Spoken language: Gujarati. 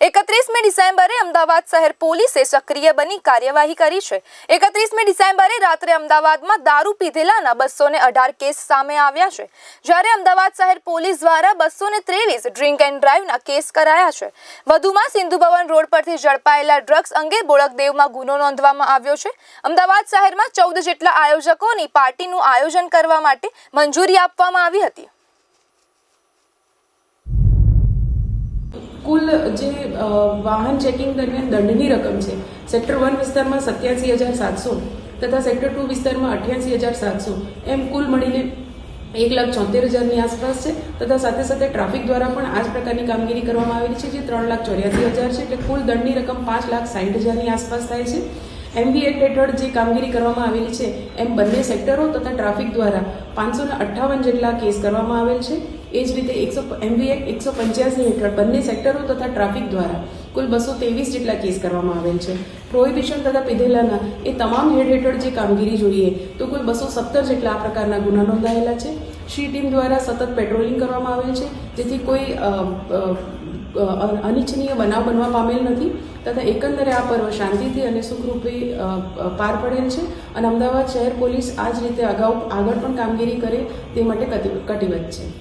એકત્રીસમી ડિસેમ્બરે અમદાવાદ શહેર પોલીસે સક્રિય બની કાર્યવાહી કરી છે. એકત્રીસમી ડિસેમ્બરે રાત્રે અમદાવાદમાં દારૂ પીધેલાના બસો ને અઢાર કેસ સામે આવ્યા છે. જ્યારે અમદાવાદ શહેર પોલીસ દ્વારા બસો ને ત્રેવીસ ડ્રિંક એન્ડ ડ્રાઈવના કેસ કરાયા છે. વધુમાં સિંધુ ભવન રોડ પરથી ઝડપાયેલા ડ્રગ્સ અંગે બોળકદેવમાં ગુનો નોંધવામાં આવ્યો છે. અમદાવાદ શહેરમાં ચૌદ જેટલા આયોજકોની પાર્ટીનું આયોજન કરવા માટે મંજૂરી આપવામાં આવી હતી. જે વાહન ચેકિંગ દરમિયાન દંડની રકમ છે સેક્ટર વન વિસ્તારમાં સત્યાસી હજાર સાતસો, તથા સેક્ટર ટુ વિસ્તારમાં અઠ્યાસી હજાર સાતસો. એમ કુલ મળીને એક લાખ ચોતેર હજારની આસપાસ છે, તથા સાથે સાથે ટ્રાફિક દ્વારા પણ આ જ પ્રકારની કામગીરી કરવામાં આવેલી છે, જે ત્રણ લાખ ચોર્યાસી હજાર છે, એટલે કુલ દંડની રકમ પાંચ લાખ સાઠ હજારની આસપાસ થાય છે. એમબી એક્ટ હેઠળ જે કામગીરી કરવામાં આવેલી છે, એમ બંને સેક્ટરો તથા ટ્રાફિક દ્વારા પાંચસો અઠ્ઠાવન જેટલા કેસ કરવામાં આવેલ છે. એ જ રીતે એકસો એમવી એક્ટ એકસો પંચ્યાસી હેઠળ બંને સેક્ટરો તથા ટ્રાફિક દ્વારા કુલ બસો ત્રેવીસ જેટલા કેસ કરવામાં આવેલ છે. પ્રોહિબિશન તથા પીધેલાના એ તમામ હેડ હેઠળ જે કામગીરી જોઈએ તો કુલ બસો સત્તર જેટલા આ પ્રકારના ગુના નોંધાયેલા છે. શી ટીમ દ્વારા સતત પેટ્રોલિંગ કરવામાં આવેલ છે, જેથી કોઈ અનિચ્છનીય બનાવ બનવા પામેલ નથી તથા એકંદરે આ પર્વ શાંતિથી અને સુખરૂપે પાર પડેલ છે અને અમદાવાદ શહેર પોલીસ આ જ રીતે અગાઉ આગળ પણ કામગીરી કરે તે માટે કટિબદ્ધ છે.